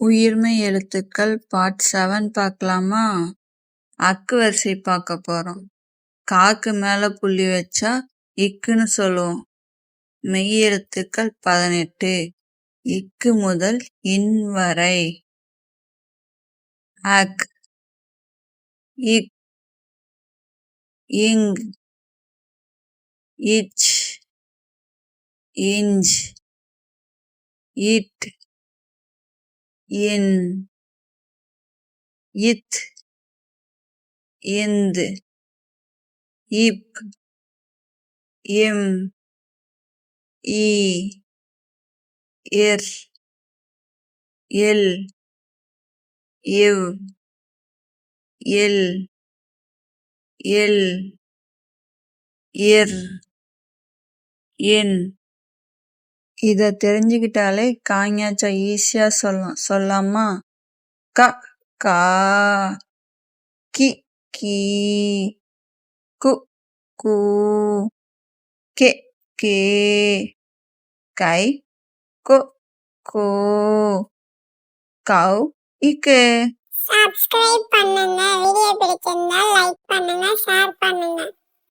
உயிர்மை எழுத்துக்கள் part seven பார்க்கலாமா? அக்கு வரிசை பார்க்க போறோம். காக்கு மேல புள்ளி வச்சா இக்குன்னு சொல்லுவோம். மெய் எழுத்துக்கள் பதினெட்டு. இக்கு முதல் இன் வரை. அக். இக். இங். இச். இஞ்ச். இட் இன் இத் இந்து இப் இம் ஈ இர் இல் இவ் இல் இல் இர் இன் இதை தெரிஞ்சுக்கிட்டாலே காஞாச்சா ஈஸியாக சொல்லலாம் சொல்லாமா? க கா கி கீ கு கூ கே கே கை கு கோ கௌ இக்கு. சப்ஸ்கிரைப் பண்ணுங்க வீடியோ பிடிச்சிருந்தா லைக் பண்ணுங்க ஷேர் பண்ணுங்க.